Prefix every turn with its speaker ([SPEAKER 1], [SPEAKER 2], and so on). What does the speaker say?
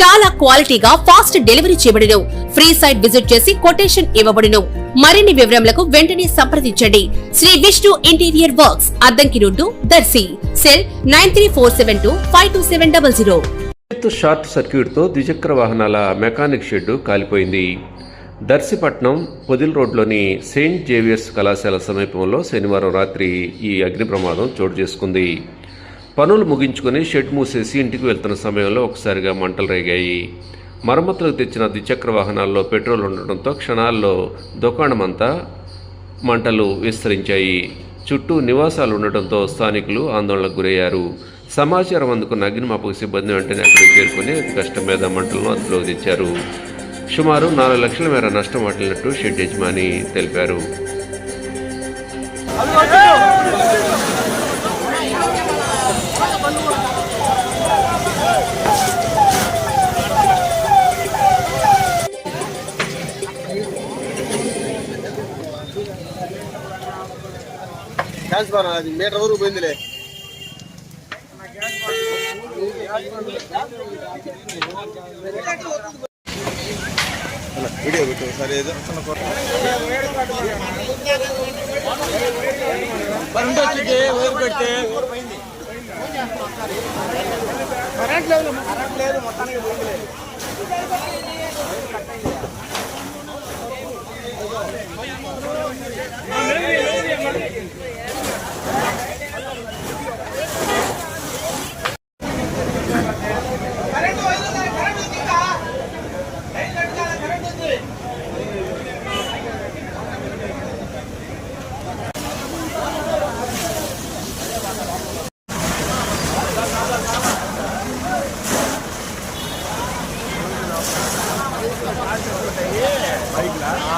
[SPEAKER 1] చాలా క్వాలిటీగా fast delivery చేయబడిను ఫ్రీ సైట్ విజిట్ చేసి కొటేషన్ ఇవ్వబడును మరిన్ని వివరములకు వెంటనే సంప్రదించండి. Shri Vishnu interior works Addanki road Darsi. Cell nine three four seven two five two seven double
[SPEAKER 2] zero. Short సర్క్యూట్తో ద్విచక్ర వాహనాల మెకానిక్ షెడ్డు కాలిపోయింది. దర్శిపట్నం పొదిల్ రోడ్లోని సెయింట్ జేవియర్స్ కళాశాల సమీపంలో శనివారం రాత్రి ఈ అగ్ని ప్రమాదం చోటు చేసుకుంది. పనులు ముగించుకొని షెడ్ మూసేసి ఇంటికి వెళ్తున్న సమయంలో ఒకసారిగా మంటలు రేగాయి. మరమ్మతులకు తెచ్చిన ద్విచక్ర వాహనాల్లో పెట్రోల్ ఉండటంతో క్షణాల్లో దుకాణమంతా మంటలు విస్తరించాయి. చుట్టూ నివాసాలు ఉండటంతో స్థానికులు ఆందోళనకు గురయ్యారు. సమాచారం అందుకున్న అగ్నిమాపక సిబ్బంది వెంటనే అక్కడికి చేరుకుని కష్టం మీద మంటలను అదుపులోకి తెచ్చారు. సుమారు నాలుగు లక్షల మేర నష్టం వాటిల్లినట్టు షెడ్ యజమాని తెలిపారు.
[SPEAKER 3] ట్రాన్స్ఫార్మర్ అది మీటర్ వరకు పోయిందిలే వీడియో పెట్టు సరే ఏదో కరెంట్ వచ్చింది వైర్ పెడితే కరెంట్ లేదు కరెంట్ లేదు మొత్తానికి పోయిందిలే